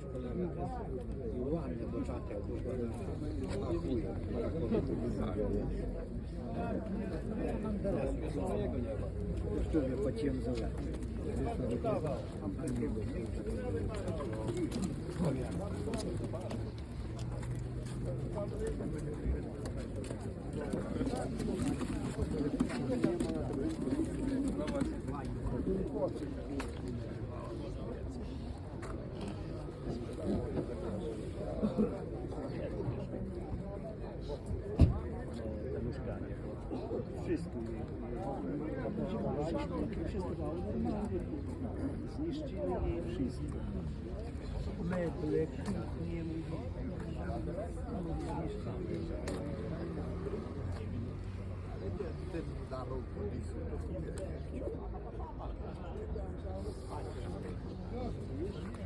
też kolega. I ładny, bo czapia wyszła na chuj. Teraz już tu wypłaciłem za lat. Zniszczyli jej wszystko. Meble, kuchnie, Tu te deresze, jaka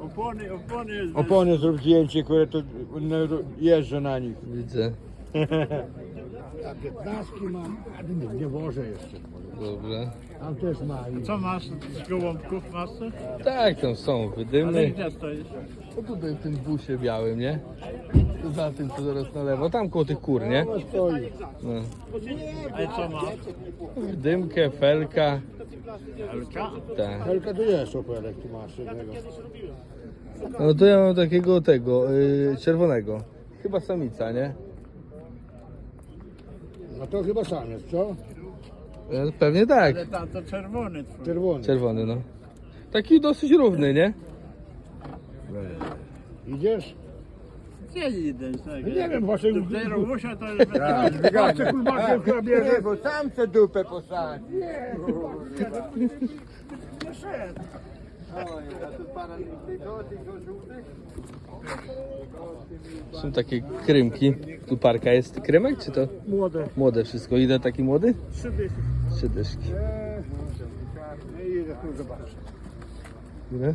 Opony, opony jest. Opony zrób zdjęcie, które to no, jeżdżę na nich. Widzę. A piętnastki mam, a nie, nie wożę jeszcze. Dobrze. Tam też ma. i- Co masz z gołąbków masz coś? Tak, tam są Ale wydymy. gdzie stoisz? No tutaj w tym busie białym, nie? Tu za tym, co zaraz na lewo. Tam koło tych kur, nie? No stoi. No. A co masz? Dymkę, felka. Elka? Tak. Helka jest opelek, tu masz jednego. No to ja mam takiego tego, yy, czerwonego. Chyba samica, nie? No to chyba samiec, co? E, Pewnie tak. Ale tam to czerwony twój. Czerwony. Czerwony, no. Taki dosyć równy, nie? Idziesz? Gdzie idę? tak? Nie wiem, właśnie- Tutaj Romusia to jest... Patrzę, kulmakiem, która bierze. bo sam se dupę posadzi. Są takie krymki. Tu parka jest krymek, czy to? Młode. Młode wszystko. Ile taki młody? Trzy dychy. Trzy dyszki. Nie idę tu zobaczyć. Ile?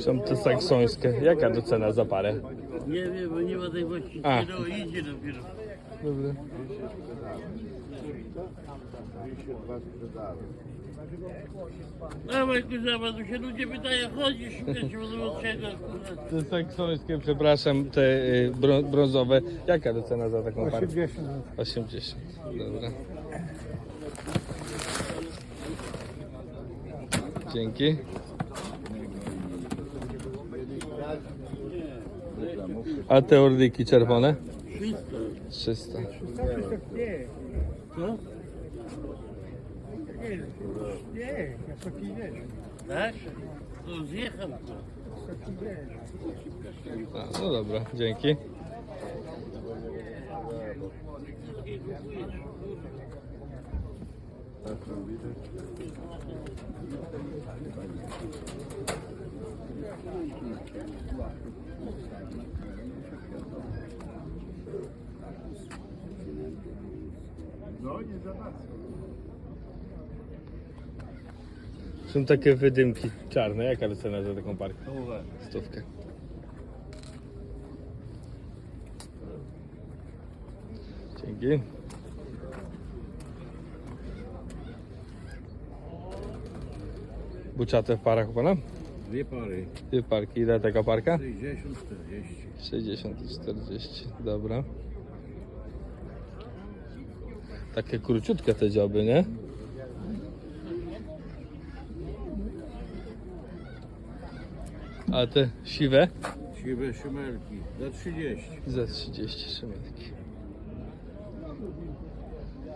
Są te saksońskie. Jaka to cena za parę? Nie wiem, bo nie ma tej A. no idzie dopiero. Dobra. Dawaj kurwa, tu się ludzie pytają, chodzisz, bo od czego, kurwa. Te saksońskie, przepraszam, te y, brą- brązowe. Jaka to cena za taką parę? 80. 80. Dobra. Dzięki. A te orliki czerwone? 300. Co? Nie, wysoki wiesz. Tak? To zjechał. A, no dobra, dzięki. No, nie za bardzo. Są takie wydymki czarne. Jaka cena za taką parkę? Stówkę. Dzięki. Buczate w parach u Pana? Dwie pary. Dwie parki. Ile taka parka? 60, 40. 60 i 40. Dobra. Takie króciutkie te dzioby, nie? A te siwe? Siwe szymelki. Za 30. Za 30 szymetki.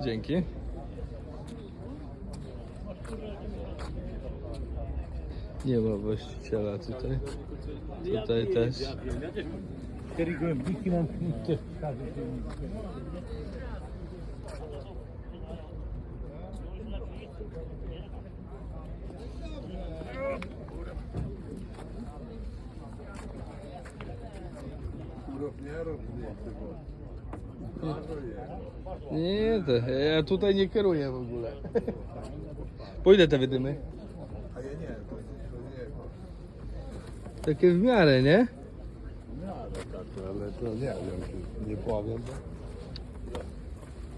Dzięki. Nie ma właściciela tutaj. Tutaj też. Cztery gołębniki mam też Nie, to ja tutaj nie kieruję w ogóle. Ile te wydymy? Takie w miarę, nie? Ale to nie wiem, czy nie powiem.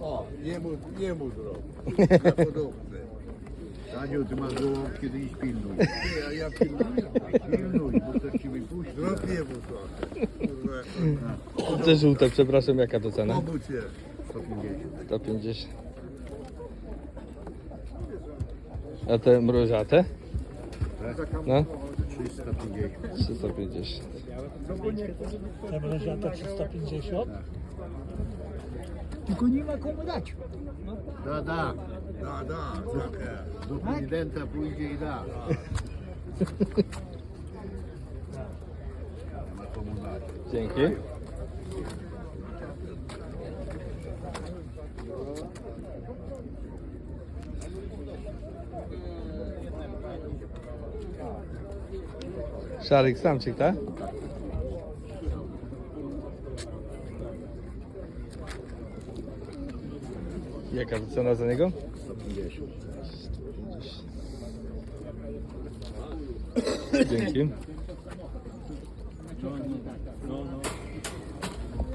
O, nie mu, nie mu zrobił. Podobny. Aniu, ty masz gołąbki, kiedy ich pilnuj. Ja, ja pilnuję. Pilnuj, bo coś ci wypuści. Zrobię mu trochę. Kurwa, Te żółte, przepraszam, jaka to cena? Pomóc je. 150. 150. A te mroziate? No, 350. 350. Zamroziata 350. Tylko nie ma komu dać. Da, da. Da, da, trochę. Do prezydenta pójdzie i da. Ma komu dać. Dzięki. Szaryk samczyk, tak? Jaka cena za niego? 150. Dzięki.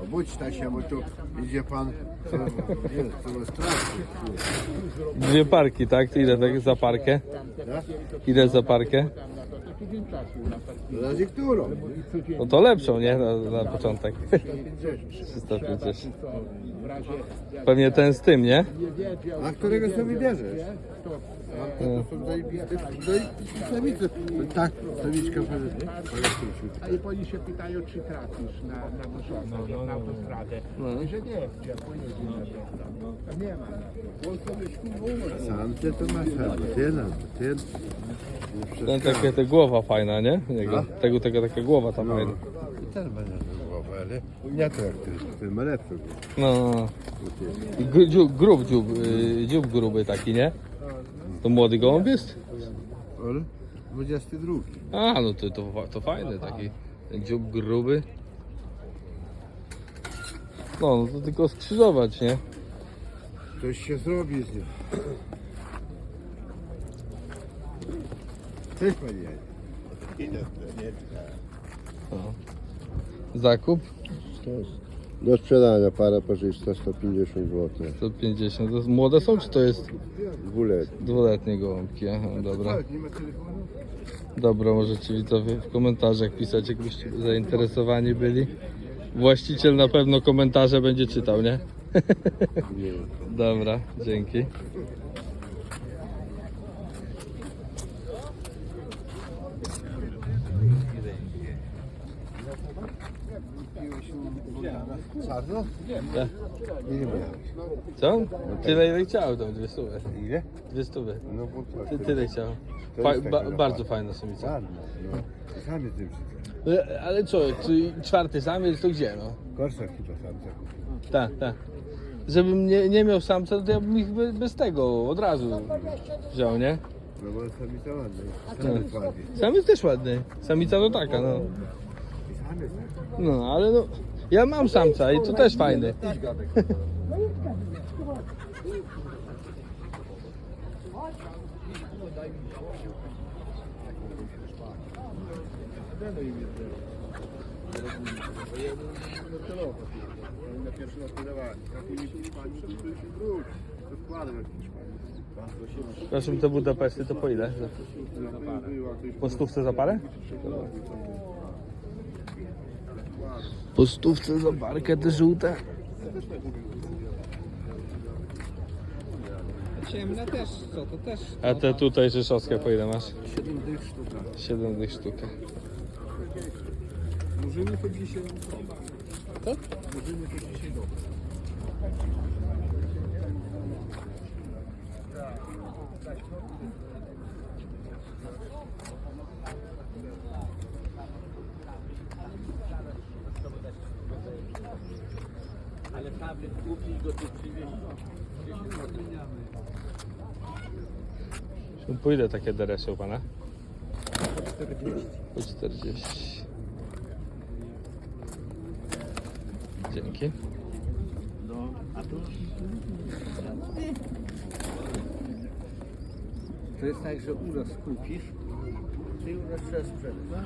Obudź Tasia, bo tu idzie pan strasznie. Dwie parki, tak? Ile tak za parkę? Ile za parkę? Zależy którą. No to lepszą, nie? Na, na początek. 350. Pewnie ten z tym, nie? A którego sobie bierzesz? A to są zajebiste, zajebiste samice. Tak, samiczka A i oni się pytają, czy trafisz na, na początek, na autostradę. I że nie, gdzie pojedzie na drogę. To nie ma. Samce to masz albo ten, albo ten. Ten takie, te głowa fajna, nie? Jego, tego, tego, taka głowa tam fajna. Ten będzie głowę, ale nie to jak ten, ten ma lepszy. No, no. I gru- dziób, grób dziób, y, dziób gruby taki, nie? To młody gołąb jest? Ale 22. A, no to, to, fa- to fajny taki. Dziób gruby. No, no to tylko skrzyżować, nie? Coś się zrobi z nim. Cześć panie. Zakup Do sprzedania para parzysta 150 zł. 150. To jest, młode są, czy to jest Dwuletni. dwuletnie gołąbki? Aha, dobra. Dobra, możecie widzowie w komentarzach pisać, jakbyście zainteresowani byli. Właściciel na pewno komentarze będzie czytał, nie? Dobra, dzięki. Tak. Nie. Co? Tyle ile chciał, tam dwie stówy. Ile? Dwie stówy. No bo Ty, tak. tyle chciał. To Fa- jest ba- taka bardzo zabawa. fajna samica. Sarno, no. Sam tym wszystkim. E, Ale co, czy czwarty samiec to gdzie no? Korsa chyba samca. Tak, tak. Żebym nie, nie miał samca, to ja bym ich be- bez tego od razu wziął, nie? No bo samica ładna. Sam jest ładny. Samiec też ładny. Samica to taka, no. Sam jest ładny. No, ale no. Ja mam samca i to też fajny. Na pani, to wróć. Te Budapeszty to po ile? Po stówce za parę? Po stówce za parkę te żółte? Ciemne też, co to też? A te tutaj rzeszowskie po ile masz? 7 dych sztuka. 7 dych sztuka. Murzyny to dzisiaj Co? Murzyny to dzisiaj dobre. Po ile takie deresy u pana? Po 40. Dzięki. To jest tak, że urost kupisz, ty urost trzeba sprzedać.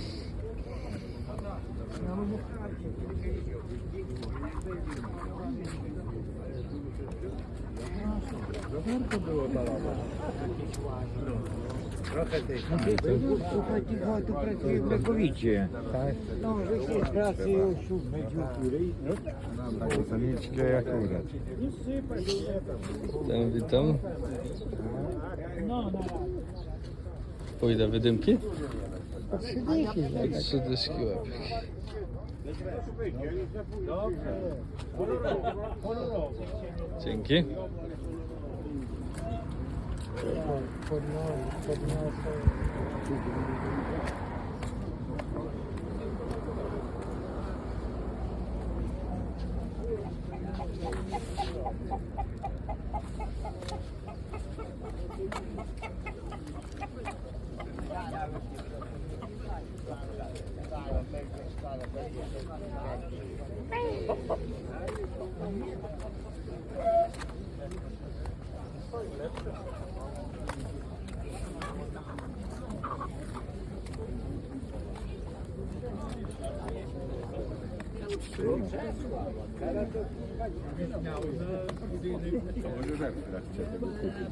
tam kupisz, to trzeba tam gdzieś. Słuchajcie, tu pracuje w Lekowicie. Tak? No, wyszli z pracy o siódmej, dziesiątej. Samiczkę akurat. Witam, witam. Po ile wydymki? Po trzy dyszki. Dzięki. To może żarty raz przed tego kupić.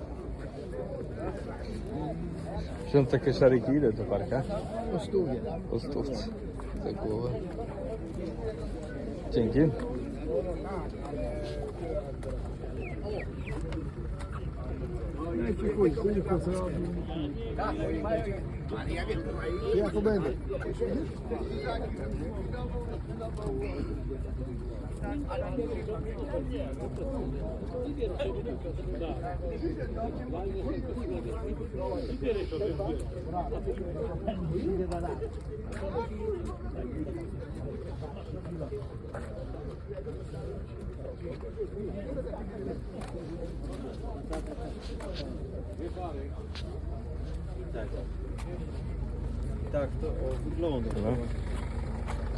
Są takie szariki, ile to parka? Po stówie. Po stówce. Za głowę. Dzięki. E che poi se fossero Jacob Bender Thank you. Ja to. No.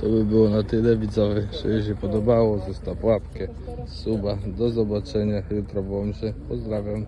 To by było na tyle widzowie. Jeżeli się podobało, zostaw łapkę, suba. Do zobaczenia jutro w. Pozdrawiam.